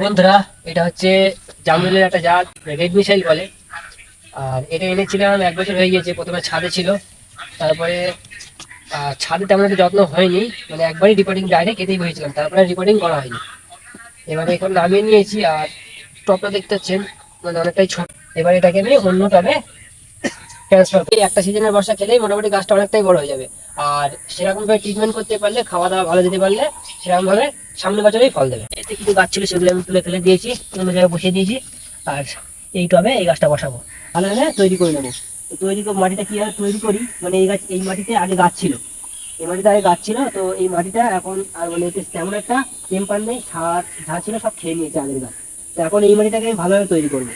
বন্ধুরা, এটা হচ্ছে জামরুলের একটা জাত রেড মিসাইল বলে। আর এটা এনেছিলাম এক বছর হয়ে গিয়েছে, প্রথমে ছাদে ছিল। তারপরে ছাদে তেমন একটা যত্ন হয়নি মানে একবারই রিপোর্টিং ডাইরেক্ট এতেই বসেছিলাম, তারপরে রিপোর্টিং করা হয়নি। এবারে এখন নামিয়ে নিয়েছি, আর টপটা দেখতে পাচ্ছেন মানে অনেকটাই ছোট। এবার এটাকে আমি অন্য টবে ট্রান্সফার করি। একটা সিজনের বর্ষা খেলেই মোটামুটি গাছটা অনেকটাই বড় হয়ে যাবে। আর সেরকমভাবে ট্রিটমেন্ট করতে পারলে, খাওয়া দাওয়া ভালো দিতে পারলে সেরকম ভাবে সামনের বছরেই ফল দেবে। এতে কিছু গাছ ছিল সেগুলো আমি তুলে ফেলে দিয়েছি, অন্য জায়গায় বসিয়ে দিয়েছি, আর এই টবে এই গাছটা বসাবো। ভালো হলে তৈরি করে নেব। তৈরি মাটিটা কীভাবে তৈরি করি? মানে এই গাছ এই মাটিতে আগে গাছ ছিল। এই মাটিতে আগে গাছ ছিল, তো এই মাটিটা এখন আর মানে তেমন একটা টেম্পার নেই সার যা ছিল, সব খেয়ে নিয়েছে আগের গাছ। তো এখন এই মাটিটাকে আমি ভালোভাবে তৈরি করব।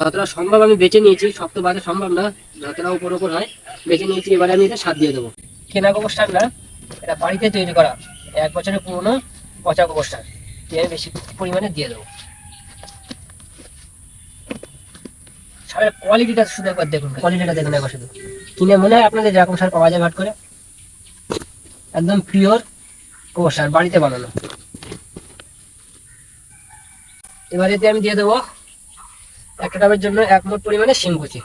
যতটা সম্ভব আমি বেছে নিয়েছি, সব তো বাজা সম্ভব না। যতটা উপর উপর হয় বেছে নিয়েছি এবারে আমি এটা সার দিয়ে দেবো। কেনা গোবর সার না এটা বাড়িতে তৈরি করা। এক বছরের পুরনো পচা গোবর সার দিয়ে আমি বেশি পরিমাণে দিয়ে দেবো। সারের কোয়ালিটিটা শুধু একবার দেখুন কোয়ালিটিটা দেখুন একবার শুধু। কিনে মনে হয় আপনাদের যেরকম সার পাওয়া যায় ভাট করে একদম পিওর গোবর সার বাড়িতে বানানো। এবার এতে আমি দিয়ে দেবো একটা ডাবের জন্য এক মোট পরিমাণে শিম কুচি।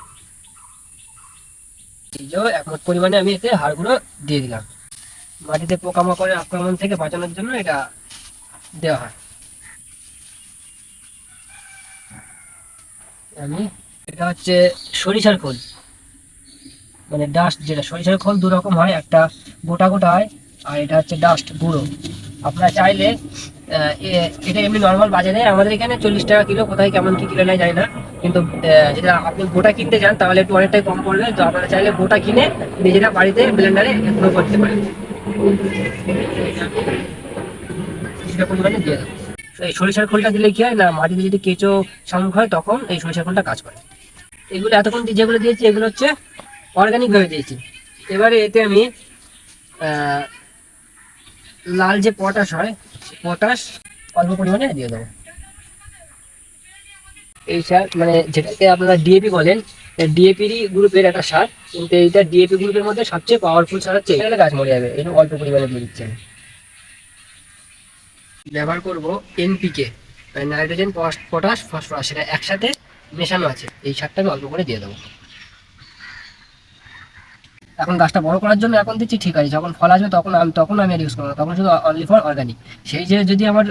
পরিমাণে আমি এতে হাড়গুলো দিয়ে দিলাম। মাটিতে পোকামাকড়ের আক্রমণ থেকে বাঁচানোর জন্য এটা দেওয়া হয়। আমি এটা হচ্ছে সরিষার খোল। মানে ডাস্ট যেটা, সরিষার খোল দু রকম হয়, একটা গোটা গোটা হয়, আর এটা হচ্ছে ডাস্ট গুঁড়ো। আপনারা চাইলে এটা এমনি নর্মাল বাজারে, আমাদের এখানে চল্লিশ টাকা কিলো, কোথায় কেমন কি কিলো নেয় যায় না। কিন্তু যেটা আপনি গোটা কিনতে চান, তাহলে একটু অনেকটাই কম পড়বে। তো আপনারা চাইলে গোটা কিনে নিজেরা বাড়িতে ব্লেন্ডারে গুঁড়ো করতে পারেন। এই সরিষার খোলটা দিলে কি হয় না, মাটিতে যদি কেঁচো, শামুক হয়, তখন এই সরিষার খোলটা কাজ করে। এগুলো এতক্ষণ যেগুলো দিয়েছি, এগুলো হচ্ছে অর্গানিক ভাবে দিয়েছি। এবারে এতে আমি লাল যে পটাশ হয় পটাশ অল্প পরিমাণে দিয়ে দেবো। এই সার মানে যেটাকে আপনারা ডিএপি বলেন ডিএপিরই গ্রুপের একটা সার কিন্তু এইটা ডিএপি গ্রুপের মধ্যে সবচেয়ে পাওয়ারফুল সার হচ্ছে এটা গাছ মরে যাবে। এটা অল্প পরিমাণে দিয়ে দিচ্ছেন ব্যবহার করব এনপিকে নাইট্রোজেন পটাশ ফসফরাস এটা একসাথে মেশানো আছে। এই সারটা আমি অল্প করে দিয়ে দেবো। এখন গাছটা বড় করার জন্য এখন দিচ্ছি, ঠিক আছে, যখন ফল আসবে তখন আমি তখন আমি আর ইউজ করব তখন শুধু অনলি ফর অর্গানিক সেই যে যদি আমার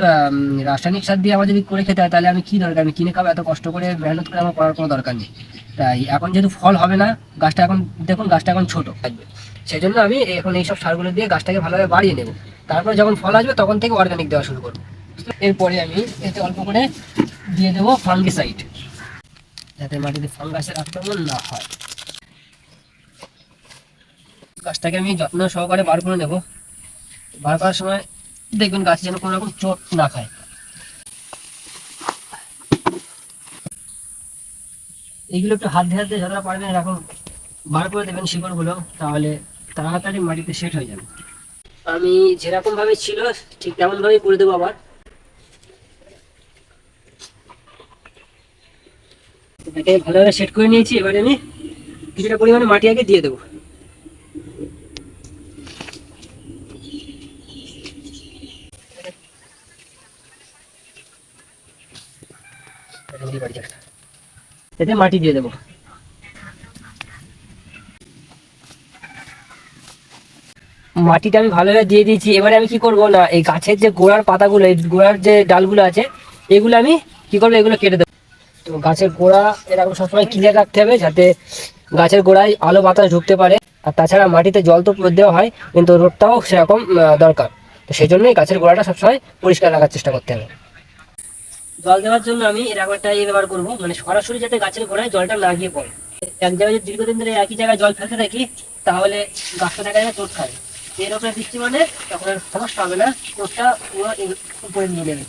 রাসায়নিক সার দিয়ে আমার যদি করে খেতে হয়, তাহলে আমি কি দরকার? আমি কিনে খাব? এত কষ্ট করে মেহনত করে আমার করার কোনো দরকার নেই। তাই এখন যেহেতু ফল হবে না, গাছটা এখন, দেখুন গাছটা এখন ছোটো। থাকবে সেই জন্য আমি এখন এইসব সারগুলো দিয়ে গাছটাকে ভালোভাবে বাড়িয়ে নেব। তারপরে যখন ফল আসবে, তখন থেকে অর্গানিক দেওয়া শুরু করব। এরপরে আমি এতে অল্প করে দিয়ে দেবো ফাঙ্গিসাইড যাতে মাটিতে ফাঙ্গাসের আক্রমণ না হয়। গাছটাকে আমি যত্ন সহকারে বার করে নেব। বার করার সময় দেখবেন গাছে যেন কোনো রকম চোট না খায়। এইগুলো একটু হাত হাত যতটা পারবেন এরকম বার করে দেবেন শিকড়গুলো, তাহলে তাড়াতাড়ি মাটিতে সেট হয়ে যাবে। আমি যেরকম ভাবে ছিল, ঠিক তেমন ভাবেই করে দেবো আবার। এটাকে ভালোভাবে সেট করে নিয়েছি, এবারে আমি কিছুটা পরিমাণে মাটি আগে দিয়ে দেবো। এতে মাটি দিয়ে দেবো। মাটিটা আমি ভালোভাবে দিয়ে দিয়েছি। এবারে আমি কি করব না, এই গাছের যে গোড়ার পাতাগুলো, এই গোড়ার যে ডালগুলো আছে, এগুলো আমি কি করব, এগুলো কেটে দেবো। তো গাছের গোড়া এরকম সবসময় ক্লিয়ার রাখতে হবে যাতে গাছের গোড়ায় আলো বাতাস ঢুকতে পারে। আর তাছাড়া মাটিতে জল তো দেওয়া হয়, কিন্তু রোদটাও সেরকম দরকার। তো সেই জন্যই গাছের গোড়াটা সবসময় পরিষ্কার রাখার চেষ্টা করতে হবে। জল দেওয়ার জন্য আমি এরকম একটা ইয়ে ব্যবহার করব। মানে সরাসরি যাতে গাছের গোড়ায় জলটা না গিয়ে পড়ে। এক জায়গায় দীর্ঘদিন ধরে একই জায়গায় জল ফেলতে থাকি, তাহলে গাছটা দেখা যায় চোট খায়। এর উপরে বৃষ্টি মানে তখন আর সমস্যা হবে না, চোটটা পুরো উপরে নিয়ে নেবে।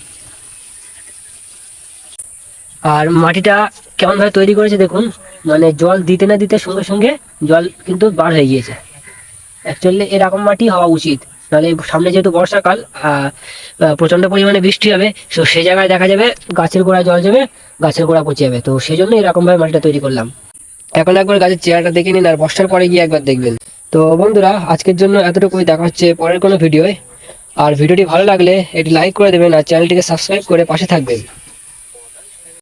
আর মাটিটা কেমন ভাবে তৈরি করেছে দেখুন মানে জল দিতে না দিতে সঙ্গে সঙ্গে জল কিন্তু বার হয়ে গিয়েছে। অ্যাকচুয়ালি এরকম মাটি হওয়া উচিত। নাহলে সামনে যেহেতু বর্ষাকাল প্রচণ্ড পরিমাণে বৃষ্টি হবে, তো সেই জায়গায় দেখা যাবে গাছের গোড়া জল যাবে, গাছের গোড়া পচে যাবে। তো সেই জন্য এরকম ভাবে মাটিটা তৈরি করলাম। এখন একবার গাছের চেহারাটা দেখে নিন আর বর্ষার পরে গিয়ে একবার দেখবেন। তো বন্ধুরা, আজকের জন্য এতটুকুই, দেখা হচ্ছে পরের কোনো ভিডিওয়। আর ভিডিওটি ভালো লাগলে এটি লাইক করে দেবেন আর চ্যানেলটিকে সাবস্ক্রাইব করে পাশে থাকবেন।